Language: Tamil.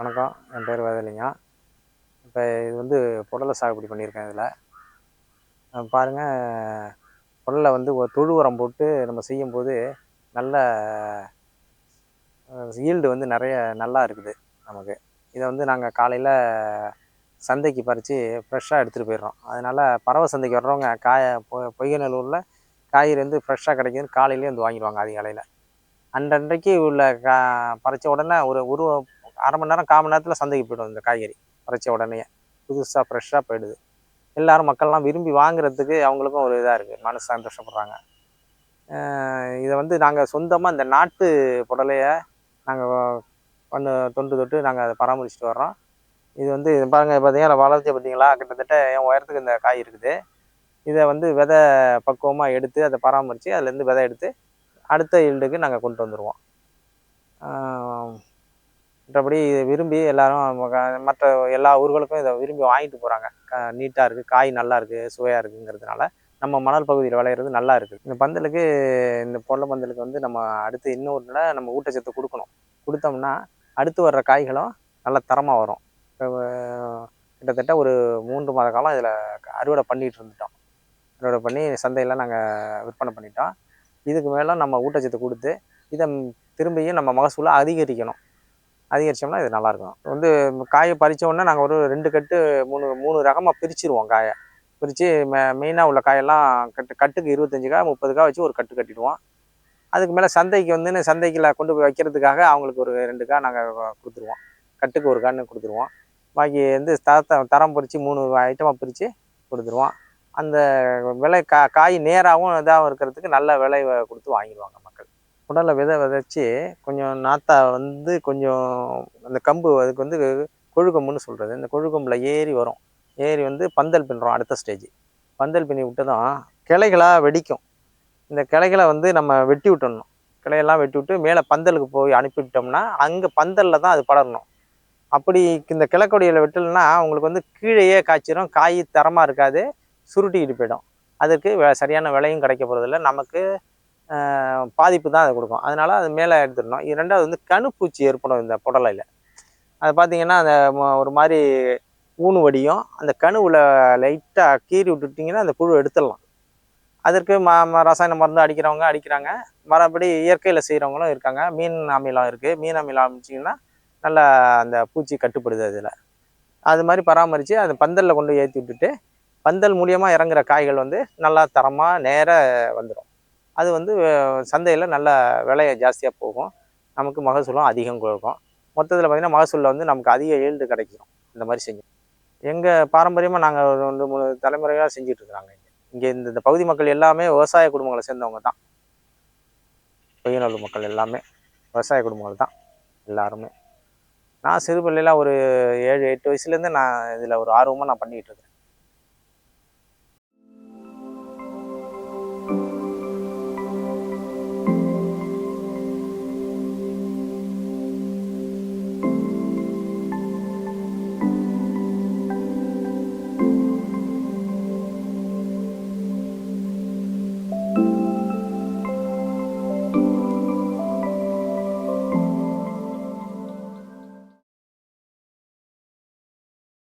வணக்கம். என் பேர் வேதலிங்கம். இப்போ இது வந்து புடலை சாகுபடி பண்ணியிருக்கேன் இதில். பாருங்கள் புடலை வந்து ஒரு தொழு உரம் போட்டு நம்ம செய்யும்போது நல்ல ஈல்டு வந்து நிறைய நல்லா இருக்குது நமக்கு. இதை வந்து நாங்கள் காலையில் சந்தைக்கு பறித்து ஃப்ரெஷ்ஷாக எடுத்துகிட்டு போயிடுறோம். அதனால் பறவை சந்தைக்கு வர்றவங்க காய பொ பொய்யநல்லூரில் காய்கறி வந்து ஃப்ரெஷ்ஷாக கிடைக்குதுன்னு காலையிலேயே வந்து வாங்கிடுவாங்க அதிகாலையில். அன்றன்றைக்கு உள்ள கா பறித்த உடனே ஒரு ஒரு அரை மணி நேரம் கால் மணி நேரத்தில் சந்தைக்கு போய்டும் இந்த காய்கறி. உரைச்ச உடனே. புதுசாக ஃப்ரெஷ்ஷாக போயிடுது. எல்லாரும் மக்கள்லாம் விரும்பி வாங்குறதுக்கு அவங்களுக்கும் ஒரு இதாக இருக்குது மனசு சந்தோஷப்படுறாங்க. இதை வந்து நாங்கள் சொந்தமாக இந்த நாட்டு புடலையை நாங்கள் பண்ணு தொண்டு தொட்டு நாங்கள் அதை பராமரிச்சுட்டு வர்றோம். இது வந்து இது பார்த்தீங்கன்னா வளர்ச்சி பார்த்தீங்களா கிட்டத்தட்ட என் உயரத்துக்கு இந்த காய் இருக்குது. இதை வந்து விதை பக்குவமாக எடுத்து அதை பராமரித்து அதுலேருந்து விதை எடுத்து அடுத்த ஈல்டுக்கு நாங்கள் கொண்டு வந்துடுவோம் மற்றபடி இதை விரும்பி எல்லாரும் ம- மற்ற எல்லா ஊர்களுக்கும் இதை விரும்பி வாங்கிட்டு போகிறாங்க நீட்டாக இருக்குது காய் நல்லா இருக்குது சுவையாக இருக்குங்கிறதுனால நம்ம மணல் பகுதியில் விளையிறது நல்லா இருக்குது இந்த பந்தலுக்கு இந்த பொருளை பந்தலுக்கு வந்து நம்ம அடுத்து இன்னொரு தடவை நம்ம ஊட்டச்சத்து கொடுக்கணும். கொடுத்தோம்னா அடுத்து வர்ற காய்களும் நல்ல தரமாக வரும். கிட்டத்தட்ட ஒரு மூன்று மாத காலம் இதில் அறுவடை பண்ணிகிட்டு இருந்துட்டோம். அறுவடை பண்ணி சந்தையில் நாங்கள் விற்பனை பண்ணிட்டோம். இதுக்கு மேலே நம்ம ஊட்டச்சத்து கொடுத்து இதை திரும்பியும் நம்ம மகசூலை அதிகரிக்கணும். அதிகரித்தோம்னா இது நல்லாயிருக்கும். வந்து காயை பறிச்ச உடனே நாங்கள் ஒரு ரெண்டு கட்டு மூணு மூணு ரகமாக பிரிச்சிருவோம் காயை. பிரித்து மெ மெயினாக உள்ள காயெல்லாம் கட்டு கட்டுக்கு இருபத்தஞ்சு காய் முப்பது காய் வச்சு ஒரு கட்டு கட்டிடுவோம். அதுக்கு மேலே சந்தைக்கு வந்து சந்தைக்கில் கொண்டு போய் வைக்கிறதுக்காக அவங்களுக்கு ஒரு ரெண்டு காய் நாங்கள் கொடுத்துருவோம். கட்டுக்கு ஒரு கான்னு கொடுத்துருவோம். பாக்கி வந்து தரத்தை தரம் பிரித்து மூணு ஐட்டமாக பிரித்து கொடுத்துருவோம். அந்த விலை கா காய் நேராகவும் இதாகவும் இருக்கிறதுக்கு நல்ல விலை கொடுத்து வாங்கிடுவாங்க மக்கள். உடலை விதை விதைச்சி கொஞ்சம் நாத்தா வந்து கொஞ்சம் அந்த கம்பு அதுக்கு வந்து கொழுக்கம்புன்னு சொல்கிறது இந்த கொழுக்கம்பில் ஏறி வரும். ஏறி வந்து பந்தல் பின்னுறோம் அடுத்த ஸ்டேஜ் பந்தல் பின்னி விட்டதும் கிளைகளாக வெடிக்கும். இந்த கிளைகளை வந்து நம்ம வெட்டி விட்டுடணும் கிளையெல்லாம் வெட்டி விட்டு மேலே பந்தலுக்கு போய் அனுப்பிவிட்டோம்னா அங்கே பந்தலில் தான் அது படரணும். அப்படி இந்த கிளைக்கொடியில் வெட்டலைன்னா உங்களுக்கு வந்து கீழேயே காய்ச்சிரும். காய் தரமாக இருக்காது. சுருட்டிக்கிட்டு போயிடும். அதுக்கு வே- சரியான விலையும் கிடைக்க போகிறதில்ல நமக்கு பாதிப்பு தான் அதை கொடுக்கும். அதனால அது மேலே எடுத்துடணும். இது ரெண்டாவது வந்து கணுப்பூச்சி ஏற்படும் இந்த புடலையில். அது பார்த்தீங்கன்னா அந்த ம- ஒரு மாதிரி ஊனு வடியும் அந்த கணுவில் லைட்டாக கீறி விட்டுட்டிங்கன்னா அந்த புழு எடுத்துடலாம். அதற்கு ம ம- ரசாயன மருந்து அடிக்கிறவங்க அடிக்கிறாங்க. மறுபடி இயற்கையில் செய்கிறவங்களும் இருக்காங்க. மீன் அமிலம் இருக்குது மீன் அமிலம் அமைச்சிங்கன்னா நல்லா அந்த பூச்சி கட்டுப்படுது அதில். அது மாதிரி பராமரித்து அந்த பந்தலில் கொண்டு ஏற்றி விட்டுட்டு பந்தல் மூலியமாக இறங்குற காய்கள் வந்து நல்லா தரமாக நேராக வந்துடும் அது வந்து சந்தையில் நல்ல விலையை ஜாஸ்தியாக போகும். நமக்கு மகசூலும் அதிகம் கொடுக்கும். மொத்தத்தில் பார்த்திங்கன்னா மகசூலில் வந்து நமக்கு அதிக ஈல்டு கிடைக்கும். இந்த மாதிரி செஞ்சு. எங்கள் பாரம்பரியமாக நாங்கள் ஒரு ரெண்டு மூணு தலைமுறையாக செஞ்சிட்ருக்குறாங்க இங்கே. இங்கே இந்த இந்த பகுதி மக்கள் எல்லாமே விவசாய குடும்பங்களை சேர்ந்தவங்க தான். பொய்யநல்லூர் மக்கள் எல்லாமே விவசாய குடும்பங்கள் தான் எல்லாருமே. நான் சிறு ஒரு ஏழு எட்டு வயசுலேருந்து நான் இதில் ஒரு ஆர்வமாக நான் பண்ணிகிட்டு இருக்கேன்